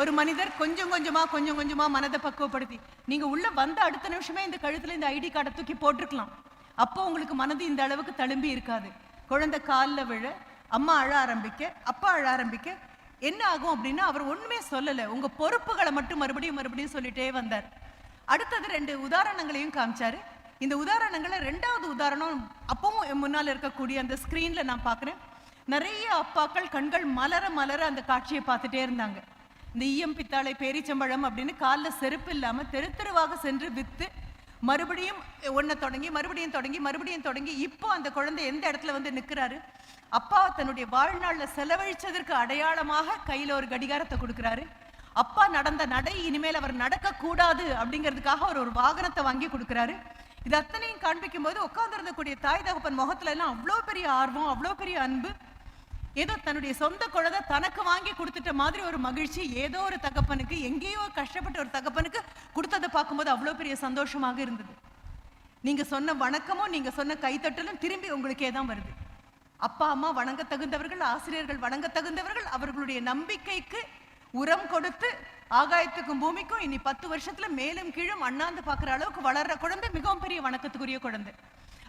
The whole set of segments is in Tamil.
ஒரு மனிதர் கொஞ்சம் கொஞ்சமா கொஞ்சம் கொஞ்சமா மனதை பக்குவப்படுத்தி நீங்க உள்ள வந்த அடுத்த நிமிஷமே இந்த கழுத்துல இந்த ஐடி கார்டை தூக்கி போட்டிருக்கலாம். அப்போ உங்களுக்கு மனது இந்த அளவுக்கு தழும்பி இருக்காது. குழந்தை காலில் விழ அம்மா அழ ஆரம்பிக்க அப்பா அழ ஆரம்பிக்க என்ன ஆகும் அப்படின்னா அவர் ஒண்ணுமே சொல்லல. உங்க பொறுப்புகளை மட்டும் மறுபடியும் மறுபடியும் சொல்லிட்டே வந்தார். அடுத்தது ரெண்டு உதாரணங்களையும் காமிச்சாரு. இந்த உதாரணங்களை ரெண்டாவது உதாரணம் அப்பவும் என் முன்னால் இருக்கக்கூடிய அந்த ஸ்க்ரீன்ல நான் பார்க்குறேன். நிறைய அப்பாக்கள் கண்கள் மலர மலர அந்த காட்சியை பார்த்துட்டே இருந்தாங்க. இந்த ஈயம் பித்தாளை பேரிச்சம்பழம் அப்படின்னு காலில் செருப்பு இல்லாமல் தெரு தெருவாக சென்று விற்று மறுபடியும் ஒன்றை தொடங்கி மறுபடியும் தொடங்கி மறுபடியும் தொடங்கி இப்போ அந்த குழந்தை எந்த இடத்துல வந்து நிற்கிறாரு அப்பா தன்னுடைய வாழ்நாள்ல செலவழிச்சதற்கு அடையாளமாக கையில் ஒரு கடிகாரத்தை கொடுக்குறாரு. அப்பா நடந்த நடை இனிமேல் அவர் நடக்கக்கூடாது அப்படிங்கிறதுக்காக அவர் ஒரு வாகனத்தை வாங்கி கொடுக்குறாரு. இது அத்தனையும் காண்பிக்கும் போது உட்காந்துருந்தக்கூடிய தாய் தகப்பன் முகத்துல எல்லாம் அவ்வளோ பெரிய ஆர்வம் அவ்வளோ பெரிய அன்பு. ஏதோ தன்னுடைய சொந்த குழந்தை தனக்கு வாங்கி கொடுத்துட்ட மாதிரி ஒரு மகிழ்ச்சி ஏதோ ஒரு தகப்பனுக்கு எங்கேயோ கஷ்டப்பட்ட ஒரு தகப்பனுக்கு கொடுத்ததை பார்க்கும்போது அவ்வளோ பெரிய சந்தோஷமாக இருந்தது. நீங்க சொன்ன வணக்கமும் நீங்க சொன்ன கைத்தட்டலும் திரும்பி உங்களுக்கே தான் வருது. அப்பா அம்மா வணங்க தகுந்தவர்கள் ஆசிரியர்கள் வணங்க தகுந்தவர்கள் அவர்களுடைய நம்பிக்கைக்கு உரம் கொடுத்து ஆகாயத்துக்கும் பூமிக்கும் இனி பத்து வருஷத்துல மேலும் கீழும் அண்ணாந்து பார்க்குற அளவுக்கு வளர்ற குழந்தை மிகவும் பெரிய வணக்கத்துக்குரிய குழந்தை.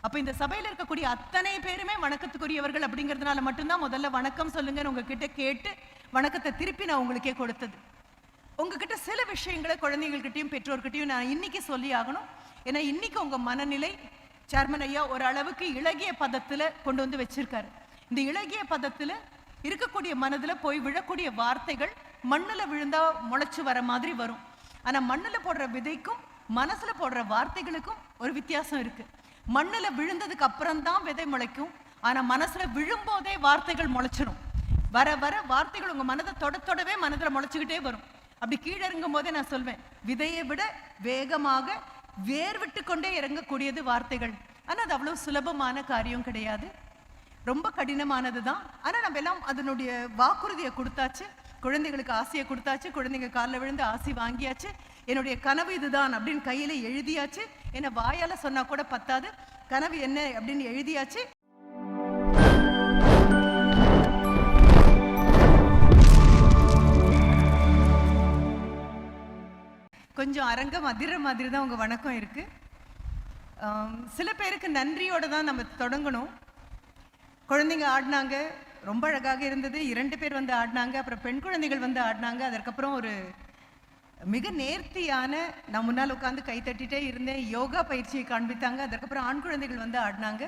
அப்ப இந்த சபையில இருக்கக்கூடிய அத்தனை பேருமே வணக்கத்துக்குரியவர்கள் அப்படிங்கிறதுனால மட்டும்தான் முதல்ல வணக்கம் சொல்லுங்கன்னு உங்ககிட்ட கேட்டு வணக்கத்தை திருப்பி நான் உங்களுக்கே கொடுத்தது. உங்ககிட்ட சில விஷயங்களை குழந்தைகள்கிட்டயும் பெற்றோர்கிட்டயும் நான் இன்னைக்கு சொல்லி ஆகணும். ஏன்னா இன்னைக்கு உங்க மனநிலை சேர்மன் ஐயா ஒரு அளவுக்கு இளகிய பதத்துல கொண்டு வந்து வச்சிருக்காரு. இந்த இளகிய பதத்துல இருக்கக்கூடிய மனதுல போய் விழக்கூடிய வார்த்தைகள் மண்ணுல விழுந்தா முளைச்சு வர மாதிரி வரும். ஆனா மண்ணுல போடுற விதைக்கும் மனசுல போடுற வார்த்தைகளுக்கும் ஒரு வித்தியாசம் இருக்கு. மண்ணுல விழுந்ததுக்கு அப்புறம் தான் விதை முளைக்கும். ஆனா மனசுல விழும்போதே வார்த்தைகள் முளைச்சிரும். வர வர வார்த்தைகள் உங்க மனதை தொட தொடவே மனதுல முளைச்சிக்கிட்டே வரும். அப்படி கீழே இறங்கும் போதே நான் சொல்வேன் விதையை விட வேகமாக வேர் விட்டு கொண்டே இறங்கக்கூடியது வார்த்தைகள். ஆனா அது அவ்வளவு சுலபமான காரியம் கிடையாது. ரொம்ப கடினமானது தான் ஆனா நம்ம எல்லாம் அதனுடைய வாக்குறுதியை கொடுத்தாச்சு. குழந்தைகளுக்கு ஆசையை கொடுத்தாச்சு. குழந்தைங்க காலில் விழுந்து ஆசை வாங்கியாச்சு. என்னுடைய கனவு இதுதான் அப்படின்னு கையில் எழுதியாச்சு. ஏன்னா வாயால சொன்னா கூட பத்தாது. கனவு என்ன அப்படின்னு எழுதியாச்சு. கொஞ்சம் அரங்கம் அதிர மாதிரி தான் உங்க வணக்கம் இருக்கு. சில பேருக்கு நன்றியோட தான் நம்ம தொடங்கணும். குழந்தைங்க ஆடினாங்க ரொம்ப அழகாக இருந்தது. இரண்டு பேர் வந்து ஆடினாங்க அப்புறம் பெண் குழந்தைகள் வந்து ஆடினாங்க. அதற்கப்புறம் ஒரு மிக நேர்த்தியான நான் முன்னால் உட்காந்து கை தட்டிட்டே இருந்தேன். யோகா பயிற்சியை காண்பித்தாங்க. அதுக்கப்புறம் ஆண் குழந்தைகள் வந்து ஆடினாங்க.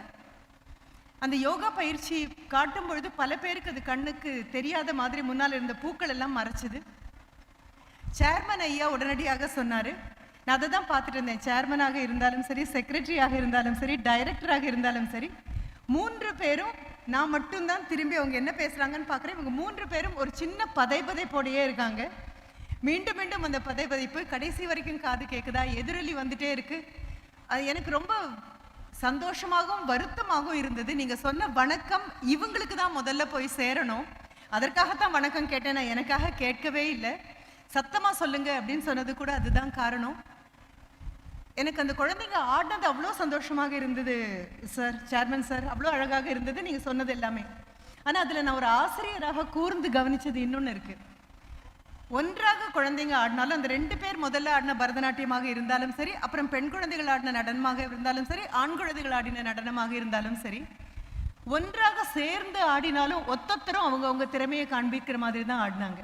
அந்த யோகா பயிற்சி காட்டும் பொழுது பல பேருக்கு அது கண்ணுக்கு தெரியாத மாதிரி முன்னால் இருந்த பூக்கள் எல்லாம் மறைச்சிது. சேர்மன் ஐயா உடனடியாக சொன்னார் நான் அதை தான் பார்த்துட்டு இருந்தேன். சேர்மனாக இருந்தாலும் சரி செக்ரட்டரியாக இருந்தாலும் சரி டைரக்டராக இருந்தாலும் சரி மூன்று பேரும் நான் மட்டும்தான் திரும்பி அவங்க என்ன பேசுகிறாங்கன்னு பார்க்குறேன். இவங்க மூன்று பேரும் ஒரு சின்ன பதை பதைப்போடையே இருக்காங்க. மீண்டும் மீண்டும் அந்த பதை பதைப்பு கடைசி வரைக்கும் காது கேட்குதா எதிரொலி வந்துட்டே இருக்கு. அது எனக்கு ரொம்ப சந்தோஷமாகவும் வருத்தமாகவும் இருந்தது. நீங்கள் சொன்ன வணக்கம் இவங்களுக்கு தான் முதல்ல போய் சேரணும். அதற்காகத்தான் வணக்கம் கேட்டேன். நான் எனக்காக கேட்கவே இல்லை. சத்தமாக சொல்லுங்க அப்படின்னு சொன்னது கூட அதுதான் காரணம். எனக்கு அந்த குழந்தைங்க ஆடினது அவ்வளோ சந்தோஷமாக இருந்தது சார் சேர்மன் சார். அவ்வளோ அழகாக இருந்தது நீங்கள் சொன்னது எல்லாமே. ஆனால் அதில் நான் ஒரு ஆசிரியராக கூர்ந்து கவனிச்சது இன்னொன்று இருக்குது ஒன்றாக குழந்தைங்க ஆடினாலும் அந்த ரெண்டு பேர் முதல்ல ஆடின பரதநாட்டியமாக இருந்தாலும் சரி அப்புறம் பெண் குழந்தைகள் ஆடின நடனமாக இருந்தாலும் சரி ஆண் குழந்தைகள் ஆடின நடனமாக இருந்தாலும் சரி ஒன்றாக சேர்ந்து ஆடினாலும் ஒத்தொத்தரும் அவங்கவுங்க திறமையை காண்பிக்கிற மாதிரி தான் ஆடினாங்க.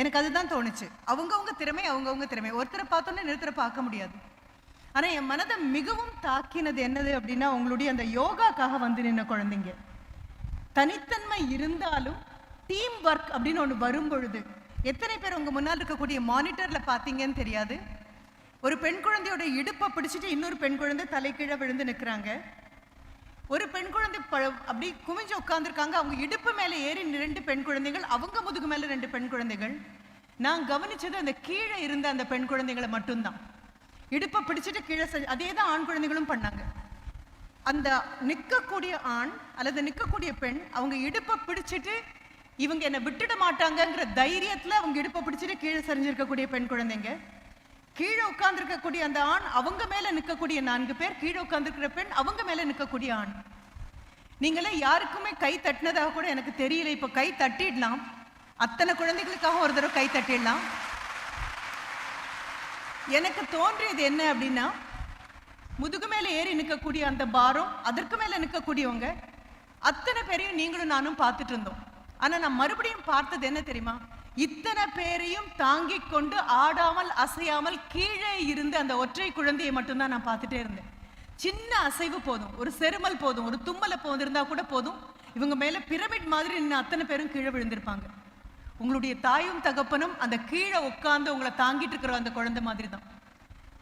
எனக்கு அதுதான் தோணுச்சு. அவங்கவுங்க திறமை அவங்கவுங்க திறமை. ஒருத்தரை பார்த்தோன்னே நிறுத்தரை பார்க்க முடியாது. ஆனால் என் மனதை மிகவும் தாக்கினது என்னது அப்படின்னா உங்களுடைய அந்த யோகாக்காக வந்து நின்ன குழந்தைங்க. தனித்தன்மை இருந்தாலும் டீம் ஒர்க் அப்படின்னு ஒன்று வரும் பொழுது எத்தனை பேர் உங்கள் முன்னால் இருக்கக்கூடிய மானிட்டரில் பார்த்தீங்கன்னு தெரியாது? ஒரு பெண் குழந்தையோட இடுப்பை பிடிச்சிட்டு இன்னொரு பெண் குழந்தை தலைக்கீழ விழுந்து நிற்கிறாங்க ஒரு பெண் குழந்தை ப- அப்படி குமிஞ்சு உட்காந்துருக்காங்க அவங்க இடுப்பு மேலே ஏறி ரெண்டு பெண் குழந்தைகள் அவங்க முதுகு மேலே ரெண்டு பெண் குழந்தைகள். நான் கவனிச்சது அந்த கீழே இருந்த அந்த பெண் குழந்தைகளை மட்டும்தான். இடுப்பை பிடிச்சிட்டு கீழே செஞ்சு அதே தான் ஆண் குழந்தைகளும் பண்ணாங்க. அந்த நிற்கக்கூடிய ஆண் அல்லது நிற்கக்கூடிய பெண் அவங்க இடுப்பை பிடிச்சிட்டு இவங்க என்னை விட்டுட மாட்டாங்கங்கிற தைரியத்தில் அவங்க இடுப்பை பிடிச்சிட்டு கீழே சரிஞ்சிருக்கக்கூடிய பெண் குழந்தைங்க. கீழே உட்காந்துருக்கக்கூடிய அந்த ஆண் அவங்க மேலே நிற்கக்கூடிய நான்கு பேர் கீழே உட்காந்துருக்கிற பெண் அவங்க மேலே நிற்கக்கூடிய ஆண். நீங்களே யாருக்குமே கை தட்டினதாக கூட எனக்கு தெரியல. இப்போ கை தட்டிடலாம். அத்தனை குழந்தைகளுக்காக ஒரு தடவை கை தட்டிடலாம். எனக்கு தோன்றியது என்ன அப்படின்னா முதுகு மேலே ஏறி நிற்கக்கூடிய அந்த பாரம் அதற்கு மேலே நிற்கக்கூடியவங்க அத்தனை பேரையும் நீங்களும் நானும் பார்த்துட்டு இருந்தோம். ஆனா நான் மறுபடியும் பார்த்தது என்ன தெரியுமா? இத்தனை பேரையும் தாங்கிக் கொண்டு ஆடாமல் அசையாமல் கீழே இருந்து அந்த ஒற்றை குழந்தையை மட்டும்தான் நான் பார்த்துட்டே இருந்தேன். சின்ன அசைவு போதும். ஒரு செருமல் போதும். ஒரு தும்மலை போது இருந்தா கூட போதும். இவங்க மேல பிரமிட் மாதிரி நின்று அத்தனை பேரும் கீழே விழுந்திருப்பாங்க. உங்களுடைய தாயும் தகப்பனும் அந்த கீழே உட்கார்ந்து உங்களை தாங்கிட்டு இருக்கிற அந்த குழந்தை மாதிரி தான்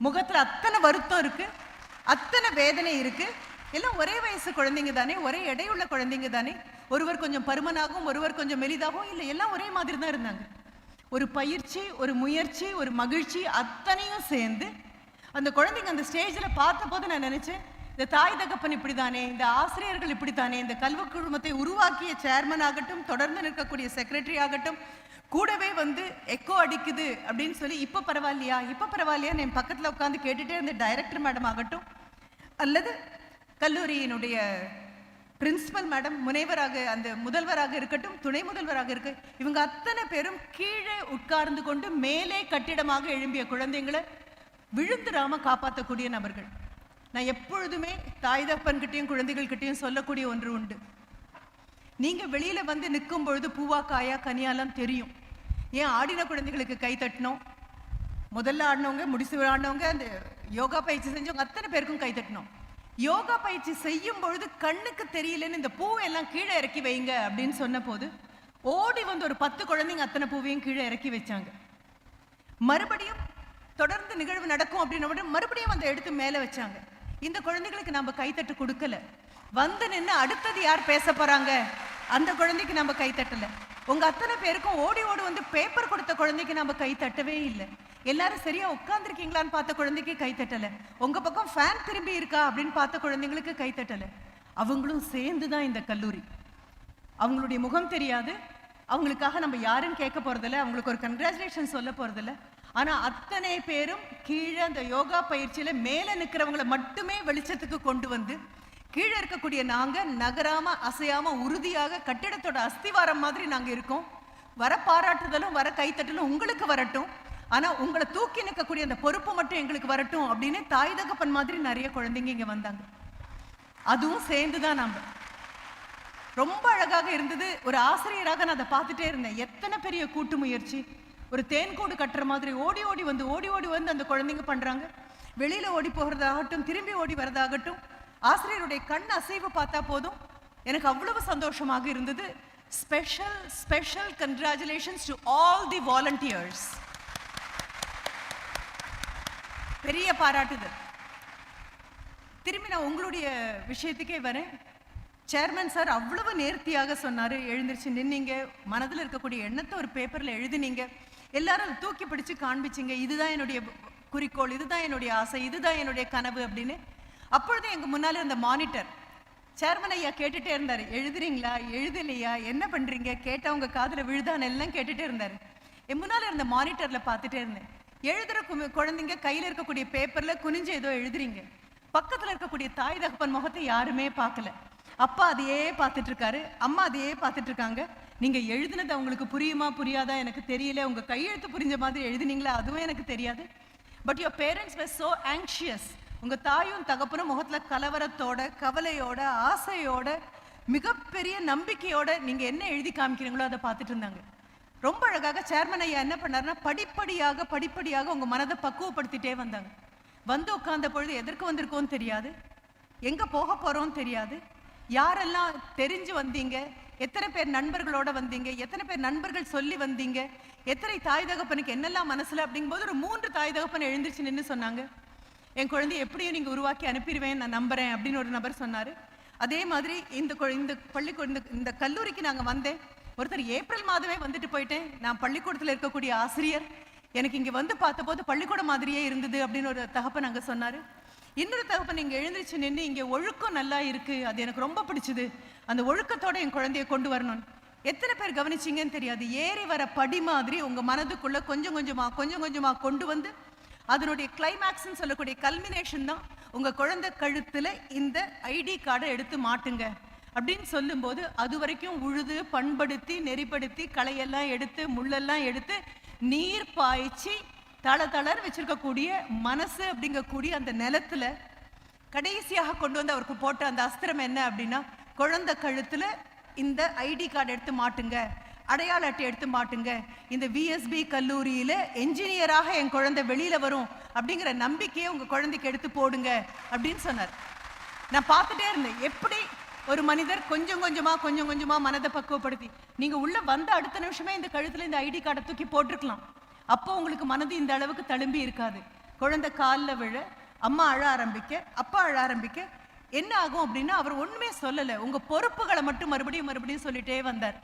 முகத்துல அத்தனை வருத்தம் இருக்கு. அத்தனை வேதனை இருக்கு. எல்லாம் ஒரே வயசு குழந்தைங்க தானே? ஒரே எடையுள்ள குழந்தைங்க தானே? ஒருவர் கொஞ்சம் பருமனாகவும் ஒருவர் கொஞ்சம் மெலிதாகவும் இல்லை எல்லாம் ஒரே மாதிரி தான் இருந்தாங்க. ஒரு பயிற்சி ஒரு முயற்சி ஒரு மகிழ்ச்சி அத்தனையும் சேர்ந்து அந்த குழந்தைங்க அந்த ஸ்டேஜில் பார்த்தபோது நான் நினைச்சேன் இந்த தாய் தகப்பன் இப்படித்தானே இந்த ஆசிரியர்கள் இப்படித்தானே இந்த கல்வி குழுமத்தை உருவாக்கிய சேர்மன் ஆகட்டும் தொடர்ந்து நிற்கக்கூடிய செக்ரட்டரி ஆகட்டும் கூடவே வந்து எக்கோ அடிக்குது அப்படின்னு சொல்லி இப்போ பரவாயில்லையா? இப்போ பரவாயில்லையா என் பக்கத்தில் உட்காந்து கேட்டுகிட்டே இருந்த டைரக்டர் மேடம் ஆகட்டும் அல்லது கல்லூரியினுடைய பிரின்சிபல் மேடம் முனைவராக அந்த முதல்வராக இருக்கட்டும் துணை முதல்வராக இருக்க இவங்க அத்தனை பேரும் கீழே உட்கார்ந்து கொண்டு மேலே கட்டிடமாக எழும்பிய குழந்தைங்களை விழுந்துடாம காப்பாற்றக்கூடிய நபர்கள். நான் எப்பொழுதுமே தாய் தப்பன்கிட்டையும் குழந்தைகள்கிட்டையும் சொல்லக்கூடிய ஒன்று உண்டு. நீங்க வெளியில் வந்து நிற்கும் பொழுது பூவா காயா கனியாலாம் தெரியும். ஏன் ஆடின குழந்தைகளுக்கு கை தட்டணும் முதல்ல ஆடினவங்க முடிச்சு ஆடினவங்க அந்த யோகா பயிற்சி செஞ்சவங்க அத்தனை பேருக்கும் கை தட்டணும் யோகா பயிற்சி செய்யும் பொழுது கண்ணுக்கு தெரியலன்னு இந்த பூவை எல்லாம் கீழே இறக்கி வைங்க அப்படின்னு சொன்ன போது ஓடி வந்து ஒரு பத்து குழந்தைங்க அத்தனை பூவையும் கீழே இறக்கி வச்சாங்க. மறுபடியும் தொடர்ந்து நிகழ்வு நடக்கும் அப்படின்னு மறுபடியும் அந்த எடுத்து மேலே வச்சாங்க. இந்த குழந்தைகளுக்கு நம்ம கைத்தட்டு கொடுக்கல. வந்து நின்று அடுத்தது யார் பேச போறாங்க? அந்த குழந்தைக்கு நம்ம கைத்தட்டல. உங்க அத்தனை பேருக்கும் ஓடி ஓடி வந்து பேப்பர் கொடுத்த குழந்தைக்கு நம்ம கை தட்டவே இல்லை. எல்லாரும் சரியா உட்கார்ந்துருக்கீங்களான்னு பார்த்த குழந்தைக்கு கைத்தட்டல உங்க பக்கம் ஃபேன் திரும்பி இருக்கா அப்படின்னு பார்த்த குழந்தைங்களுக்கு கைத்தட்டல அவங்களும் சேர்ந்து தான் இந்த கல்லூரி. அவங்களுடைய முகம் தெரியாது. அவங்களுக்காக நம்ம யாருன்னு கேட்க போறதில்ல. அவங்களுக்கு ஒரு கங்க்ராச்சுலேஷன் சொல்ல போறதில்ல. ஆனா அத்தனை பேரும் கீழே அந்த யோகா பயிற்சியில மேல நிக்கிறவங்கள மட்டுமே வெளிச்சத்துக்கு கொண்டு வந்து கீழே இருக்கக்கூடிய நாங்க நகராம அசையாம உறுதியாக கட்டிடத்தோட அஸ்திவாரம் மாதிரி நாங்க இருக்கோம். வர பாராட்டுதலும் வர கைத்தட்டலும் உங்களுக்கு வரட்டும். ஆனால் உங்களை தூக்கி நிற்கக்கூடிய அந்த பொறுப்பு மட்டும் எங்களுக்கு வரட்டும் அப்படின்னு தாய் தகப்பன் மாதிரி நிறைய குழந்தைங்க இங்கே வந்தாங்க. அதுவும் சேர்ந்து தான் நாம. ரொம்ப அழகாக இருந்தது. ஒரு ஆசிரியராக நான் அதை பார்த்துட்டே இருந்தேன். எத்தனை பெரிய கூட்டு முயற்சி. ஒரு தேன்கூடு கட்டுற மாதிரி ஓடி ஓடி வந்து ஓடி ஓடி வந்து அந்த குழந்தைங்க பண்ணுறாங்க வெளியில் ஓடி போகிறதாகட்டும் திரும்பி ஓடி வரதாகட்டும் ஆசிரியருடைய கண் அசைவு பார்த்தா போதும். எனக்கு அவ்வளவு சந்தோஷமாக இருந்தது. Special special congratulations to all the volunteers பெரிய பாராட்டுதல். திரும்பி நான் உங்களுடைய விஷயத்துக்கே வரேன். சேர்மன் சார் அவ்வளவு நேர்த்தியாக சொன்னார் எழுந்திருச்சு நின்னீங்க மனதில் இருக்கக்கூடிய எண்ணத்தை ஒரு பேப்பரில் எழுதினீங்க எல்லாரும் தூக்கி பிடிச்சு காண்பிச்சிங்க இதுதான் என்னுடைய குறிக்கோள் இதுதான் என்னுடைய ஆசை இதுதான் என்னுடைய கனவு அப்படின்னு. அப்பொழுது எங்கள் முன்னால் இருந்த மானிட்டர் சேர்மன் ஐயா கேட்டுகிட்டே இருந்தார் எழுதுறீங்களா எழுதலையா என்ன பண்ணுறீங்க கேட்டவங்க காதில் விழுதான்னு எல்லாம் கேட்டுகிட்டே இருந்தார். என் முன்னால் இருந்த மானிட்டரில் பார்த்துட்டே இருந்தேன். எழுதுற கு- குழந்தைங்க கையில இருக்கக்கூடிய பேப்பர்ல குனிஞ்சு ஏதோ எழுதுறீங்க. பக்கத்துல இருக்கக்கூடிய தாய் தகப்பன் முகத்தை யாருமே பார்க்கல. அப்பா அதையே பார்த்துட்டு இருக்காரு அம்மா அதையே பார்த்துட்டு இருக்காங்க. நீங்க எழுதுனது அவங்களுக்கு புரியுமா புரியாதா எனக்கு தெரியல. உங்க கையெழுத்து புரிஞ்ச மாதிரி எழுதுனீங்களா அதுவும் எனக்கு தெரியாது. But your parents were so anxious உங்க தாயும் தகப்பனும் முகத்துல கலவரத்தோட கவலையோட ஆசையோட மிகப்பெரிய நம்பிக்கையோட நீங்க என்ன எழுதி காமிக்கிறீங்களோ அதை பார்த்துட்டு இருந்தாங்க. ரொம்ப அழகாக சேர்மன் ஐயா என்ன பண்ணாருன்னா படிப்படியாக படிப்படியாக உங்க மனதை பக்குவப்படுத்திட்டே வந்தாங்க. வந்து உட்கார்ந்த பொழுது எதற்கு வந்திருக்கோன்னு தெரியாது. எங்க போக போறோம் தெரியாது. யாரெல்லாம் தெரிஞ்சு வந்தீங்க? எத்தனை பேர் நண்பர்களோட வந்தீங்க? எத்தனை பேர் நண்பர்கள் சொல்லி வந்தீங்க? எத்தனை தாய் தகப்பனுக்கு என்னெல்லாம் மனசுல? அப்படிங்கும்போது ஒரு மூன்று தாய் தகப்பன் எழுந்திருச்சு நின்னு சொன்னாங்க. என் குழந்தைய எப்படியும் நீங்க உருவாக்கி அனுப்பிடுவேன் நான் நம்புறேன் அப்படின்னு ஒரு நபர் சொன்னார். அதே மாதிரி இந்த இந்த பள்ளிக்கூட இந்த கல்லூரிக்கு நாங்கள் வந்தேன். ஒருத்தர் ஏப்ரல் மாதமே வந்துட்டு போயிட்டேன் நான் பள்ளிக்கூடத்தில் இருக்கக்கூடிய ஆசிரியர் எனக்கு இங்கே வந்து பார்த்தபோது பள்ளிக்கூடம் மாதிரியே இருந்தது அப்படின்னு ஒரு தகப்பன் அங்கே சொன்னார். இன்னொரு தகப்பன் இங்கே எழுந்திருச்சு நின்று இங்கே ஒழுக்கம் நல்லா இருக்குது அது எனக்கு ரொம்ப பிடிச்சது. அந்த ஒழுக்கத்தோட என் குழந்தைய கொண்டு வரணும். எத்தனை பேர் கவனிச்சீங்கன்னு தெரியாது. ஏறி வர படி மாதிரி உங்கள் மனதுக்குள்ளே கொஞ்சம் கொஞ்சமாக கொஞ்சம் கொஞ்சமாக கொண்டு வந்து அதனுடைய கிளைமேக்ஸ்னு சொல்லக்கூடிய கல்மினேஷன் தான் உங்கள் குழந்தை கழுத்தில் இந்த ஐடி கார்டை எடுத்து மாட்டுங்க. அப்படின்னு சொல்லும்போது அது வரைக்கும் உழுது பண்படுத்தி நெறிப்படுத்தி களையெல்லாம் எடுத்து முள்ளெல்லாம் எடுத்து நீர் பாய்ச்சி தள தளர் வச்சிருக்கக்கூடிய மனசு அப்படிங்கக்கூடிய அந்த நிலத்துல கடைசியாக கொண்டு வந்து அவருக்கு போட்ட அந்த அஸ்திரம் என்ன அப்படின்னா குழந்தை கழுத்துல இந்த ஐடி கார்டு எடுத்து மாட்டுங்க அடையாள அட்டை எடுத்து மாட்டுங்க இந்த விஎஸ்பி கல்லூரியில என்ஜினியராக என் குழந்தை வெளியில வரும் அப்படிங்கிற நம்பிக்கையை உங்க குழந்தைக்கு எடுத்து போடுங்க அப்படின்னு சொன்னார். நான் பார்த்துட்டே இருந்தேன். எப்படி ஒரு மனிதர் கொஞ்சம் கொஞ்சமா கொஞ்சம் கொஞ்சமா மனதை பக்குவப்படுத்தி நீங்க உள்ள வந்த அடுத்த நிமிஷமே இந்த கழுத்துல இந்த ஐடி கார்டை தூக்கி போட்டிருக்கலாம். அப்போ உங்களுக்கு மனது இந்த அளவுக்கு தழும்பி இருக்காது. குழந்தை காலில் விழ அம்மா அழ ஆரம்பிக்க அப்பா அழ ஆரம்பிக்க என்ன ஆகும் அப்படின்னா அவர் ஒண்ணுமே சொல்லல. உங்க பொறுப்புகளை மட்டும் மறுபடியும் மறுபடியும் சொல்லிட்டே வந்தார்.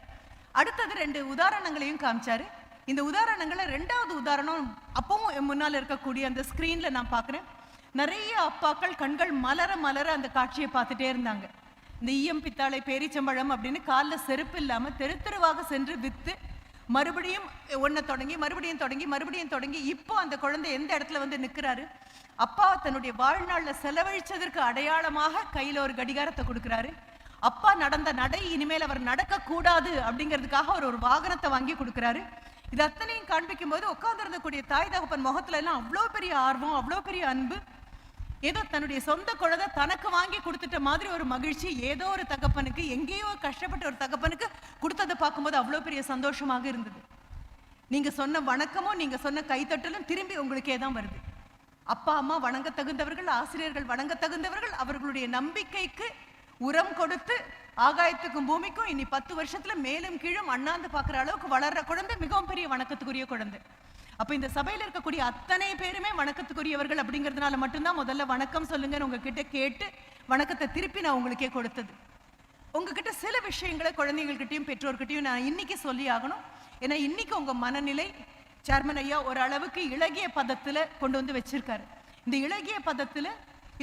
அடுத்தது ரெண்டு உதாரணங்களையும் காமிச்சாரு. இந்த உதாரணங்களை ரெண்டாவது உதாரணம் அப்பவும் என் முன்னால் இருக்கக்கூடிய அந்த ஸ்க்ரீன்ல நான் பார்க்குறேன். நிறைய அப்பாக்கள் கண்கள் மலர மலர அந்த காட்சியை பார்த்துட்டே இருந்தாங்க. இந்த ஈயம் பித்தாளை பேரிச்சம்பழம் அப்படின்னு காலில் செருப்பு இல்லாம தெரு தெருவாக சென்று வித்து மறுபடியும் ஒன்றை தொடங்கி மறுபடியும் தொடங்கி மறுபடியும் தொடங்கி இப்போ அந்த குழந்தை எந்த இடத்துல வந்து நிற்கிறாரு அப்பா தன்னுடைய வாழ்நாள்ல செலவழிச்சதற்கு அடையாளமாக கையில ஒரு கடிகாரத்தை கொடுக்குறாரு. அப்பா நடந்த நடை இனிமேல் அவர் நடக்கக்கூடாது அப்படிங்கிறதுக்காக அவர் ஒரு வாகனத்தை வாங்கி கொடுக்குறாரு. இது அத்தனையும் காண்பிக்கும் போது உட்கார்ந்திருந்தக்கூடிய தாய் தகப்பன் முகத்துல எல்லாம் அவ்வளோ பெரிய ஆர்வம் அவ்வளோ பெரிய அன்பு. ஏதோ தன்னுடைய சொந்த குழந்தை தனக்கு வாங்கி கொடுத்துட்ட மாதிரி ஒரு மகிழ்ச்சி ஏதோ ஒரு தகப்பனுக்கு எங்கேயோ கஷ்டப்பட்ட ஒரு தகப்பனுக்கு கொடுத்ததை பார்க்கும்போது அவ்வளோ பெரிய சந்தோஷமாக இருந்தது. நீங்க சொன்ன வணக்கமும் நீங்க சொன்ன கைத்தட்டலும் திரும்பி உங்களுக்கே தான் வருது. அப்பா அம்மா வணங்க தகுந்தவர்கள் ஆசிரியர்கள் வணங்க தகுந்தவர்கள் அவர்களுடைய நம்பிக்கைக்கு உரம் கொடுத்து ஆகாயத்துக்கும் பூமிக்கும் இனி பத்து வருஷத்துல மேலும் கீழும் அண்ணாந்து பார்க்குற அளவுக்கு வளர்ற குழந்தை மிகவும் பெரிய வணக்கத்துக்குரிய குழந்தை. அப்ப இந்த சபையில இருக்கக்கூடிய அத்தனை பேருமே வணக்கத்துக்குரியவர்கள் அப்படிங்கிறதுனால மட்டும்தான் முதல்ல வணக்கம் சொல்லுங்கன்னு உங்ககிட்ட கேட்டு வணக்கத்தை திருப்பி நான் உங்களுக்கே கொடுத்தது. உங்ககிட்ட சில விஷயங்களை குழந்தைங்கள்கிட்டயும் பெற்றோர்கிட்டயும் நான் இன்னைக்கு சொல்லி ஆகணும். ஏன்னா இன்னைக்கு உங்க மனநிலை சேர்மன் ஐயா ஒரு அளவுக்கு இளகிய பதத்துல கொண்டு வந்து வச்சிருக்காரு. இந்த இளகிய பதத்துல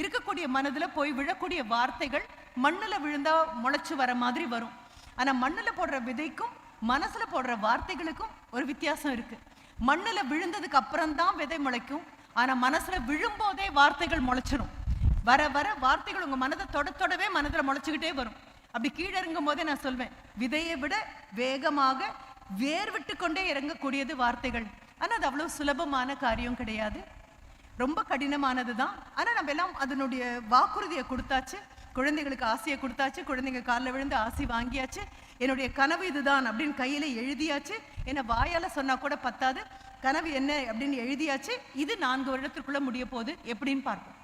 இருக்கக்கூடிய மனதுல போய் விழக்கூடிய வார்த்தைகள் மண்ணுல விழுந்தா முளைச்சு வர மாதிரி வரும். ஆனா மண்ணுல போடுற விதைக்கும் மனசுல போடுற வார்த்தைகளுக்கும் ஒரு வித்தியாசம் இருக்கு. மண்ணுல விழுந்ததுக்கு அப்புறம் தான் விதை முளைக்கும். ஆனா மனசுல விழும்போதே வார்த்தைகள் முளைச்சிடும் வர வர வார்த்தைகள் உங்க மனதை தொட தொடவே மனதுல முளைச்சிக்கிட்டே வரும். அப்படி கீழே இறங்கும் போதே நான் சொல்வேன் விதையை விட வேகமாக வேர் விட்டு கொண்டே இறங்கக்கூடியது வார்த்தைகள். ஆனா அது அவ்வளவு சுலபமான காரியம் கிடையாது. ரொம்ப கடினமானது தான். ஆனா நம்ம எல்லாம் அதனுடைய வாக்குறுதியை கொடுத்தாச்சு. குழந்தைகளுக்கு ஆசையை கொடுத்தாச்சு. குழந்தைங்க காலில் விழுந்து ஆசை வாங்கியாச்சு. என்னுடைய கனவு இதுதான் அப்படின்னு கையில எழுதியாச்சு. என்ன வாயால சொன்னா கூட பத்தாது. கனவு என்ன அப்படின்னு எழுதியாச்சு. இது நான்கு வருடத்திற்குள்ள முடிய போகுது. எப்படின்னு பார்ப்போம்.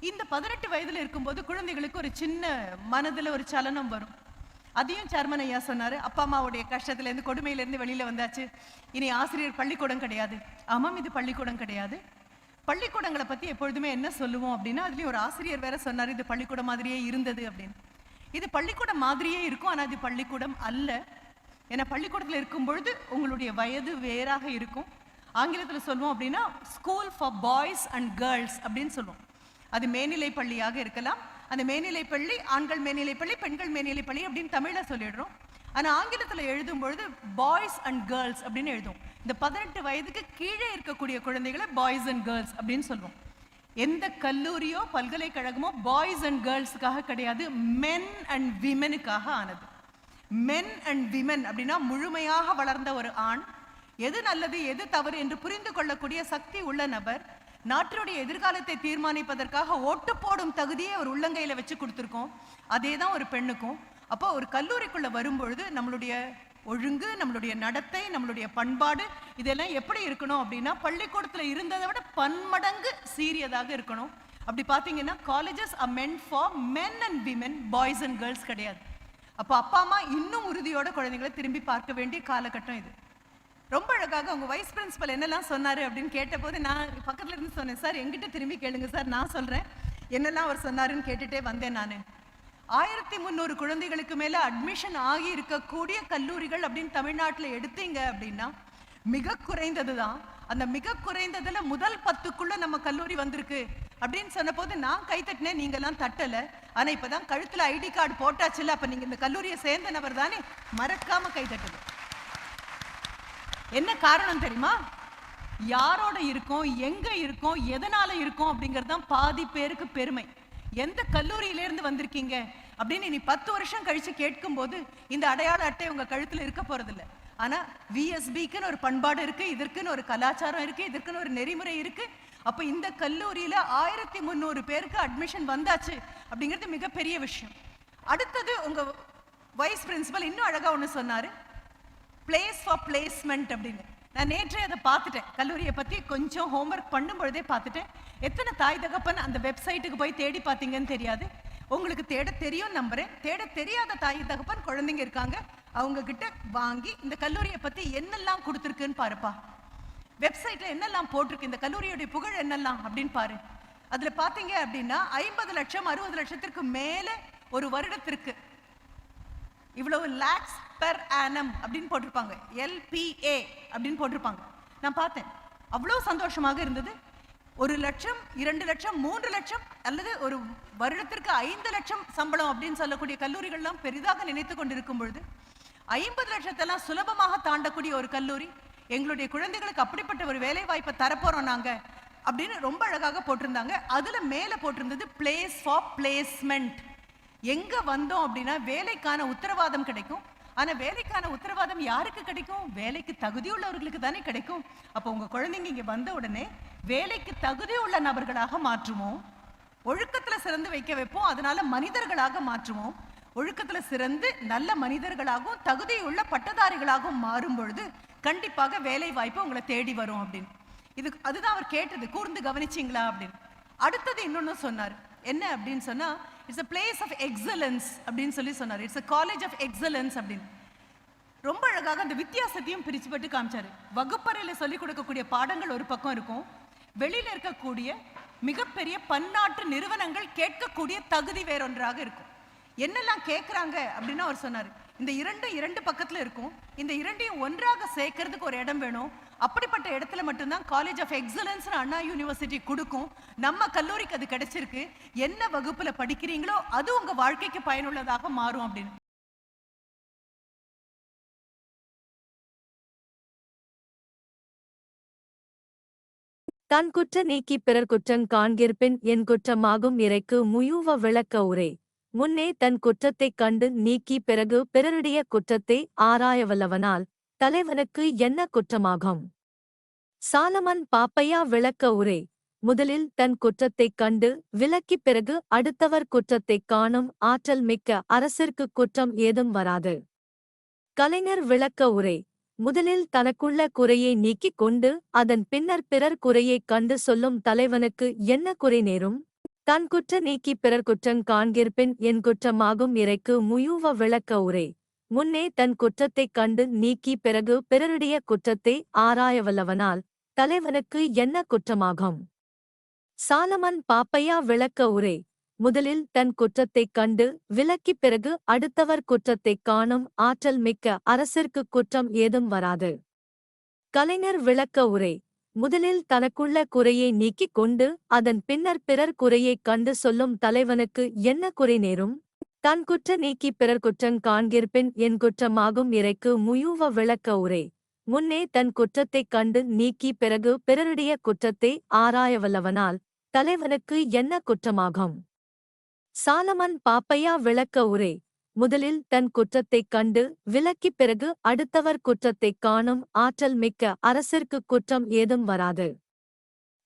இந்த பதினெட்டு வயதுல இருக்கும்போது குழந்தைகளுக்கு ஒரு சின்ன மனதுல ஒரு சலனம் வரும். அதையும் சேர்மன் ஐயா சொன்னாரு. அப்பா அம்மாவுடைய கஷ்டத்துல இருந்து கொடுமையில இருந்து வெளியில வந்தாச்சு. இனி ஆசிரியர் பள்ளிக்கூடம் கிடையாது. ஆமாம் இது பள்ளிக்கூடம் கிடையாது. பள்ளிக்கூடங்களை பத்தி எப்பொழுதுமே என்ன சொல்லுவோம் அப்படின்னா அதுலயும் ஒரு ஆசிரியர் வேற சொன்னாரு இது பள்ளிக்கூடம் மாதிரியே இருந்தது அப்படின்னு. இது பள்ளிக்கூடம் மாதிரியே இருக்கும் ஆனா இது பள்ளிக்கூடம் அல்ல. ஏன்னா பள்ளிக்கூடத்துல இருக்கும் பொழுது உங்களுடைய வயது வேறாக இருக்கும். ஆங்கிலத்துல சொல்லுவோம் அப்படின்னா school for boys and girls அப்படின்னு சொல்லுவோம். அது மேல்நிலை பள்ளியாக இருக்கலாம். அந்த மேல்நிலை பள்ளி ஆண்கள் மேல்நிலை பள்ளி பெண்கள் மேல்நிலை பள்ளி அப்படின்னு தமிழில் சொல்லிடுறோம். ஆனா ஆங்கிலத்துல எழுதும் பொழுது பாய்ஸ் அண்ட் கேர்ள்ஸ் அப்படின்னு எழுதும் இந்த பதினெட்டு வயதுக்கு கீழே இருக்கக்கூடிய குழந்தைகளை பாய்ஸ் அண்ட் கேர்ள்ஸ் அப்படின்னு சொல்லுவோம். எந்த கல்லூரியோ பல்கலைக்கழகமோ பாய்ஸ் அண்ட் கேர்ள்ஸுக்காக கிடையாது மென் அண்ட் விமெனுக்காக ஆனது. மென் அண்ட் விமென் அப்படின்னா முழுமையாக வளர்ந்த ஒரு ஆண். எது நல்லது எது தவறு என்று புரிந்து கொள்ளக்கூடிய சக்தி உள்ள நபர். நாட்டினுடைய எதிர்காலத்தை தீர்மானிப்பதற்காக ஓட்டு போடும் தகுதியை ஒரு உள்ளங்கையில் வச்சு கொடுத்துருக்கோம். அதே தான் ஒரு பெண்ணுக்கும். அப்போ ஒரு கல்லூரிக்குள்ளே வரும்பொழுது நம்மளுடைய ஒழுங்கு நம்மளுடைய நடத்தை நம்மளுடைய பண்பாடு இதெல்லாம் எப்படி இருக்கணும் அப்படின்னா பள்ளிக்கூடத்துல இருந்ததை விட பன்மடங்கு சீரியதாக இருக்கணும். அப்படி பார்த்தீங்கன்னா colleges a men for men and women boys and girls கிடையாது. அப்போ அப்பா அம்மா இன்னும் உறுதியோட குழந்தைங்களை திரும்பி பார்க்க வேண்டிய காலகட்டம் இது. ரொம்ப அழகாக உங்க வைஸ் பிரின்சிபல் என்னெல்லாம் சொன்னார் அப்படின்னு கேட்டபோது நான் பக்கத்துல இருந்து சொன்னேன் சார் எங்கிட்ட திரும்பி கேளுங்க சார் நான் சொல்றேன். என்னெல்லாம் அவர் சொன்னாருன்னு கேட்டுட்டே வந்தேன் நான். ஆயிரத்தி முந்நூறு குழந்தைகளுக்கு மேல அட்மிஷன் ஆகி இருக்கக்கூடிய கல்லூரிகள் அப்படின்னு தமிழ்நாட்டுல எடுத்தீங்க அப்படின்னா மிக குறைந்தது தான் அந்த மிக குறைந்ததுல முதல் பத்துக்குள்ள நம்ம கல்லூரி வந்திருக்கு அப்படின்னு சொன்னபோது நான் கைத்தட்டினேன் நீங்க எல்லாம் தட்டல. ஆனா இப்பதான் கழுத்துல ஐடி கார்டு போட்டாச்சுல்ல அப்ப நீங்க இந்த கல்லூரியை சேர்ந்த நபர் தானே? மறக்காம கை என்ன காரணம் தெரியுமா? யாரோட இருக்கோம் எங்க இருக்கோம் எதனால இருக்கோம் அப்படிங்கிறது தான் பாதி பேருக்கு பெருமை. எந்த கல்லூரியில இருந்து வந்திருக்கீங்க? அப்படின்னு நீ பத்து வருஷம் கழிச்சு கேட்கும்போது இந்த அடையாள அட்டை உங்க கழுத்துல இருக்க போறதில்ல. ஆனா விஎஸ்பிக்குன்னு ஒரு பண்பாடு இருக்கு இதற்குன்னு ஒரு கலாச்சாரம் இருக்கு இதற்குன்னு ஒரு நெறிமுறை இருக்கு. அப்ப இந்த கல்லூரியில ஆயிரத்தி முந்நூறு பேருக்கு அட்மிஷன் வந்தாச்சு அப்படிங்கிறது மிகப்பெரிய விஷயம். அடுத்தது உங்க வைஸ் பிரின்சிபல் இன்னும் அழகா ஒண்ணு சொன்னாரு. பிளேஸ் ஃபார் பிளேஸ்மெண்ட் அப்படின்னு. நான் நேற்றே அதை பார்த்துட்டேன். கல்லூரியை பற்றி கொஞ்சம் ஹோம்ஒர்க் பண்ணும் பொழுதே பார்த்துட்டேன். எத்தனை தாய் தகப்பன் அந்த வெப்சைட்டுக்கு போய் தேடி பார்த்தீங்கன்னு தெரியாது. உங்களுக்கு தேட தெரியும் நம்புறேன். தேட தெரியாத தாய் தகப்பன் குழந்தைங்க இருக்காங்க. அவங்க கிட்ட வாங்கி இந்த கல்லூரியை பத்தி என்னெல்லாம் கொடுத்துருக்குன்னு பாருப்பா. வெப்சைட்ல என்னெல்லாம் போட்டிருக்கு? இந்த கல்லூரியுடைய புகழ் என்னெல்லாம் அப்படின்னு பாரு. அதுல பாத்தீங்க அப்படின்னா ஐம்பது லட்சம் அறுபது லட்சத்திற்கு மேலே ஒரு வருடத்திற்கு இவ்வளவு லேக்ஸ் பெர் ஆனம் அப்படின்னு போட்டிருப்பாங்க. எல்பிஏ அப்படின்னு போட்டிருப்பாங்க. நான் பார்த்தேன். அவ்வளோ சந்தோஷமாக இருந்தது. ஒரு லட்சம் இரண்டு லட்சம் மூன்று லட்சம் அல்லது ஒரு வருடத்திற்கு ஐந்து லட்சம் சம்பளம் அப்படின்னு சொல்லக்கூடிய கல்லூரிகள்லாம் பெரிதாக நினைத்து கொண்டிருக்கும் பொழுது ஐம்பது லட்சத்தெல்லாம் சுலபமாக தாண்டக்கூடிய ஒரு கல்லூரி எங்களுடைய குழந்தைகளுக்கு அப்படிப்பட்ட ஒரு வேலை வாய்ப்பை தரப்போறோம் நாங்க அப்படின்னு ரொம்ப அழகாக போட்டிருந்தாங்க. அதுல மேல போட்டிருந்தது பிளேஸ் ஃபார் பிளேஸ்மெண்ட் எங்க வந்தோம் அப்படின்னா வேலைக்கான உத்தரவாதம் கிடைக்கும். ஆனா வேலைக்கான உத்தரவாதம் யாருக்கு கிடைக்கும்? வேலைக்கு தகுதி உள்ளவர்களுக்கு தானே கிடைக்கும். அப்போ உங்க குழந்தைங்க இங்க வந்த உடனே வேலைக்கு தகுதி உள்ள நபர்களாக மாற்றுவோம். ஒழுக்கத்துல சிறந்து வைக்க வைப்போம். அதனால மனிதர்களாக மாற்றுவோம். ஒழுக்கத்துல சிறந்து நல்ல மனிதர்களாகவும் தகுதியுள்ள பட்டதாரிகளாகவும் மாறும் பொழுது கண்டிப்பாக வேலை வாய்ப்பு உங்களை தேடி வரும் அப்படின்னு. இது அதுதான் அவர் கேட்டது. கூர்ந்து கவனிச்சிங்களா அப்படின்னு. அடுத்தது இன்னொன்னு சொன்னார். என்ன அப்படின்னு சொன்னா it's a place of excellence அப்படின்னு சொல்லி சொன்னார். It's a college of excellence அப்படின்னு. ரொம்ப அழகாக அந்த வித்தியாசத்தையும் பிரிச்சுப்பட்டு காமிச்சாரு. வகுப்பறையில சொல்லிக் கொடுக்கக்கூடிய பாடங்கள் ஒரு பக்கம் இருக்கும். வெளியில இருக்கக்கூடிய மிகப்பெரிய பன்னாட்டு நிறுவனங்கள் கேட்கக்கூடிய தகுதி வேறொன்றாக இருக்கும். என்னெல்லாம் கேட்குறாங்க அப்படின்னு அவர் சொன்னார். இந்த இரண்டு இரண்டு பக்கத்துல இருக்கும். இந்த இரண்டையும் ஒன்றாக சேர்க்கறதுக்கு ஒரு இடம் வேணும். அப்படிப்பட்ட இடத்துல மட்டும்தான் college of excellence Anna university கொடுக்கும். நம்ம கல்லூரிக்கு அது கிடைச்சிருக்கு. என்ன வகுப்புல படிக்கிறீங்களோ அது உங்க வாழ்க்கைக்கு பயனுள்ளதாக மாறும் அப்படின்னு. தன் குற்ற நீக்கி பிறர் குற்றங் காண்கிற்பின் என் குற்றமாகும் இறைக்கு முயூவ விளக்க உரை. முன்னே தன் குற்றத்தைக் கண்டு நீக்கி பிறகு பிறருடைய குற்றத்தை ஆராயவல்லவனால் தலைவனுக்கு என்ன குற்றமாகும்? சாலமன் பாப்பையா விளக்க உரை. முதலில் தன் குற்றத்தைக் கண்டு விலக்கிப் பிறகு அடுத்தவர் குற்றத்தைக் காணும் ஆற்றல் மிக்க அரசிற்குக் குற்றம் ஏதும் வராது. கலைஞர் விளக்க உரை. முதலில் தனக்குள்ள குறையை நீக்கிக் கொண்டு அதன் பின்னர் பிறர் குறையைக் கண்டு சொல்லும் தலைவனுக்கு என்ன குறை நேரும்? தன் குற்ற நீக்கி பிறர் குற்றங் காண்கிற்பின் என் குற்றமாகும் இறைக்கு முயூவ விளக்க உரை. முன்னே தன் குற்றத்தைக் கண்டு நீக்கி பிறகு பிறருடைய குற்றத்தை ஆராயவல்லவனால் தலைவனுக்கு என்ன குற்றமாகும்? சாலமன் பாப்பையா விளக்க உரை. முதலில் தன் குற்றத்தைக் கண்டு விலக்கிப் பிறகு அடுத்தவர் குற்றத்தைக் காணும் ஆற்றல் மிக்க அரசிற்குக் குற்றம் ஏதும் வராது. கலைஞர் விளக்க உரை. முதலில் தனக்குள்ள குறையை நீக்கிக் கொண்டு அதன் பின்னர் பிறர் குறையைக் கண்டு சொல்லும் தலைவனுக்கு என்ன குறை நேரும்? தன் குற்ற நீக்கி பிறர் குற்றங் காண்கிற்பின் என் குற்றமாகும் இறைக்கு முயூவ விளக்க உரை. முன்னே தன் குற்றத்தைக் கண்டு நீக்கி பிறகு பிறருடைய குற்றத்தை ஆராயவல்லவனால் தலைவனுக்கு என்ன குற்றமாகும்? சாலமன் பாப்பையா விளக்க உரை. முதலில் தன் குற்றத்தைக் கண்டு விலக்கிப் பிறகு அடுத்தவர் குற்றத்தைக் காணும் ஆற்றல் மிக்க அரசிற்குக் குற்றம் ஏதும் வராது.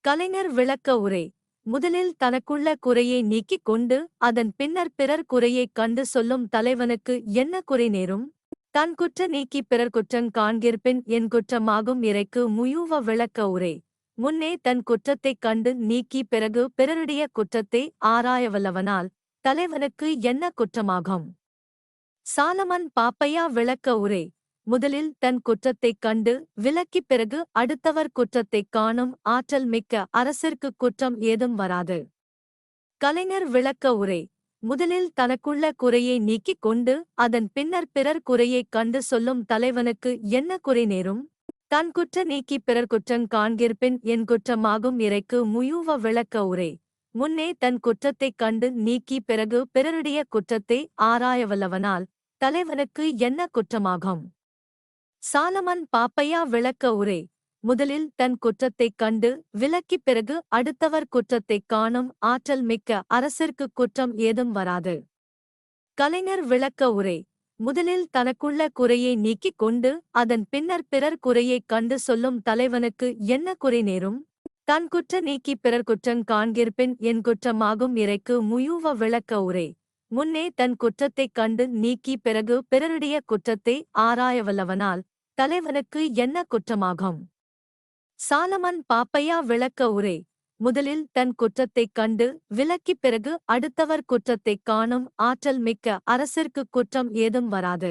கலைஞர் விளக்க உரை. முதலில் தனக்குள்ள குறையை நீக்கிக் கொண்டு அதன் பின்னர் பிறர் குறையைக் கண்டு சொல்லும் தலைவனுக்கு என்ன குறை நேரும்? தன் குற்ற நீக்கி பிறர் குற்றங் காண்கிற்பின் என் குற்றமாகும் இறைக்கு முயூவ விளக்க உரை. முன்னே தன் குற்றத்தைக் கண்டு நீக்கி பிறகு பிறருடைய குற்றத்தை ஆராயவல்லவனால் தலைவனுக்கு என்ன குற்றமாகும்? சாலமன் பாப்பையா விளக்க உரை. முதலில் தன் குற்றத்தைக் கண்டு விலக்கிப் பிறகு அடுத்தவர் குற்றத்தைக் காணும் ஆற்றல் மிக்க அரசிற்குக் குற்றம் ஏதும் வராது. கலைஞர் விளக்க உரை. முதலில் தனக்குள்ள குறையை நீக்கிக் கொண்டு அதன் பின்னர் பிறர் குறையைக் கண்டு சொல்லும் தலைவனுக்கு என்ன குறை நேரும்? தன் குற்ற நீக்கி பிறர் குற்றங் காண்கிற்பின் என் குற்றமாகும் இறைக்கு முயூவ விளக்க உரை. முன்னே தன் குற்றத்தைக் கண்டு நீக்கி பிறகு பிறருடைய குற்றத்தை ஆராயவல்லவனால் தலைவனுக்கு என்ன குற்றமாகும்? சாலமன் பாப்பையா விளக்க உரை. முதலில் தன் குற்றத்தைக் கண்டு விலக்கிப் பிறகு அடுத்தவர் குற்றத்தைக் காணும் ஆற்றல் மிக்க அரசிற்குக் குற்றம் ஏதும் வராது. கலைஞர் விளக்க உரை. முதலில் தனக்குள்ள குறையை நீக்கிக் கொண்டு அதன் பின்னர் பிறர் குறையைக் கண்டு சொல்லும் தலைவனுக்கு என்ன குறை நேரும்? தன் குற்ற நீக்கி பிறர் குற்றங் காண்கிற்பின் என் குற்றமாகும் இறைக்கு முயூவ விளக்க உரை. முன்னே தன் குற்றத்தைக் கண்டு நீக்கி பிறகு பிறருடைய குற்றத்தை ஆராயவல்லவனால் தலைவனுக்கு என்ன குற்றமாகும்? சாலமன் பாப்பையா விளக்க உரை. முதலில் தன் குற்றத்தைக் கண்டு விலக்கிப் பிறகு அடுத்தவர் குற்றத்தைக் காணும் ஆற்றல் மிக்க அரசிற்குக் குற்றம் ஏதும் வராது.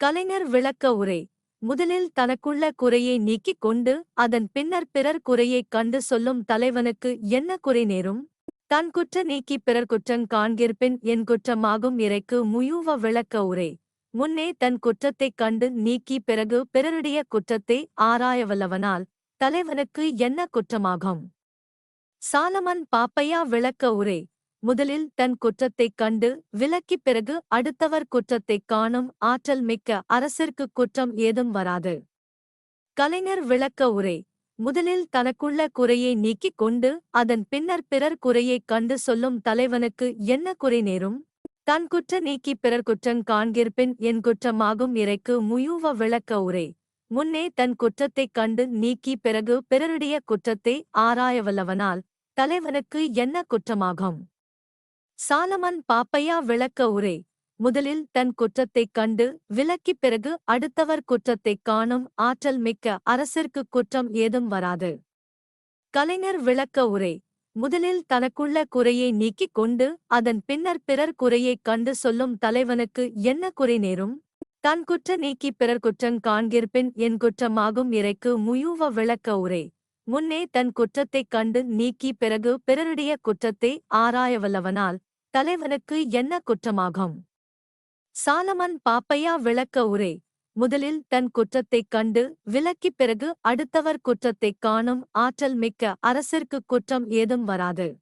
கலைஞர் விளக்க உரை. முதலில் தனக்குள்ள குறையை நீக்கிக் கொண்டு அதன் பின்னர் பிறர் குறையைக் கண்டு சொல்லும் தலைவனுக்கு என்ன குறை நேரும்? தன் குற்ற நீக்கி பிறர் குற்றங் காண்கிற்பின் என் குற்றமாகும் இறைக்கு முயூவ விளக்க உரை. முன்னே தன் குற்றத்தைக் கண்டு நீக்கி பிறகு பிறருடைய குற்றத்தை ஆராயவல்லவனால் தலைவனுக்கு என்ன குற்றமாகும்? சாலமன் பாப்பையா விளக்க உரை. முதலில் தன் குற்றத்தைக் கண்டு விலக்கிப் பிறகு அடுத்தவர் குற்றத்தைக் காணும் ஆற்றல் மிக்க அரசிற்குக் குற்றம் ஏதும் வராது. கலைஞர் விளக்க உரை. முதலில் தனக்குள்ள குறையை நீக்கிக் கொண்டு அதன் பின்னர் பிறர் குறையைக் கண்டு சொல்லும் தலைவனுக்கு என்ன குறை நேரும்? தன் குற்ற நீக்கி பிறர் குற்றங் காண்கிற்பின் என் குற்றமாகும் இறைக்கு முயூவ விளக்க உரை. முன்னே தன் குற்றத்தைக் கண்டு நீக்கி பிறகு பிறருடைய குற்றத்தை ஆராயவல்லவனால் தலைவனுக்கு என்ன குற்றமாகும்? சாலமன் பாப்பையா விளக்க உரை முதலில் தன் குற்றத்தைக் கண்டு விலக்கிப் பிறகு அடுத்தவர் குற்றத்தைக் காணும் ஆற்றல் மிக்க அரசிற்குக் குற்றம் ஏதும் வராது. கலைஞர் விளக்க உரை முதலில் தனக்குள்ள குறையை நீக்கிக் கொண்டு அதன் பின்னர் பிறர் குறையைக் கண்டு சொல்லும் தலைவனுக்கு என்ன குறை நேரும்? தன் குற்ற நீக்கி பிறர் குற்றங் காண்கிற்பின் என் குற்றமாகும் இறைக்கு முயூவ விளக்க உரை. முன்னே தன் குற்றத்தைக் கண்டு நீக்கி பிறகு பிறருடைய குற்றத்தை ஆராயவல்லவனால் தலைவனுக்கு என்ன குற்றமாகும்? சாலமன் பாப்பையா விளக்க உரை. முதலில் தன் குற்றத்தைக் கண்டு விலக்கிப் பிறகு அடுத்தவர் குற்றத்தைக் காணும் ஆற்றல் மிக்க அரசிற்குக் குற்றம் ஏதும் வராது.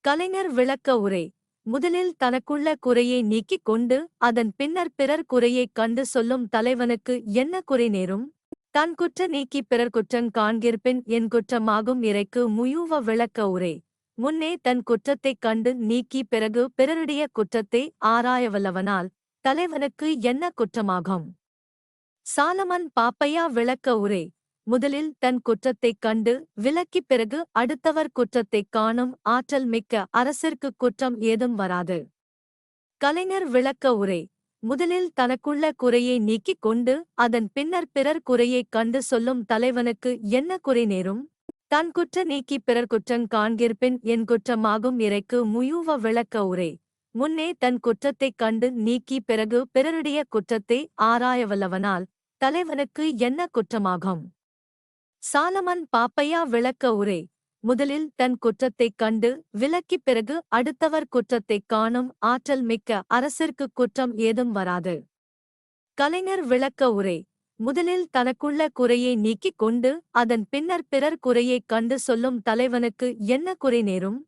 கலைஞர் விளக்க உரை. முதலில் தனக்குள்ள குறையை நீக்கிக் கொண்டு அதன் பின்னர் பிறர் குறையைக் கண்டு சொல்லும் தலைவனுக்கு என்ன குறை நேரும்? தன் குற்ற நீக்கி பிறர் குற்றங் காண்கிற்பின் என் குற்றமாகும் இறைக்கு முயூவ விளக்க உரை. முன்னே தன் குற்றத்தைக் கண்டு நீக்கி பிறகு பிறருடைய குற்றத்தை ஆராயவல்லவனால் தலைவனுக்கு என்ன குற்றமாகும்? சாலமன் பாப்பையா விளக்க உரை. முதலில் தன் குற்றத்தைக் கண்டு விலக்கிப் பிறகு அடுத்தவர் குற்றத்தைக் காணும் ஆற்றல் மிக்க அரசிற்குக் குற்றம் ஏதும் வராது. கலைஞர் விளக்க உரை. முதலில் தனக்குள்ள குறையை நீக்கிக் கொண்டு அதன் பின்னர் பிறர் குறையைக் கண்டு சொல்லும் தலைவனுக்கு என்ன குறை நேரும்? தன் குற்ற நீக்கி பிறர் குற்றங் காண்கிற்பின் என் குற்றமாகும் இறைக்கு முயூவ விளக்க உரை. முன்னே தன் குற்றத்தைக் கண்டு நீக்கி பிறகு பிறருடைய குற்றத்தை ஆராயவல்லவனால் தலைவனுக்கு என்ன குற்றமாகும்? சாலமன் பாப்பையா விளக்க உரை. முதலில் தன் குற்றத்தைக் கண்டு விலக்கிப் பிறகு அடுத்தவர் குற்றத்தைக் காணும் ஆற்றல் மிக்க அரசிற்குக் குற்றம் ஏதும் வராது. கலைஞர் விளக்க உரை. முதலில் தனக்குள்ள குறையை நீக்கிக் கொண்டு அதன் பின்னர் பிறர் குறையைக் கண்டு சொல்லும் தலைவனுக்கு என்ன குறை நேரும்?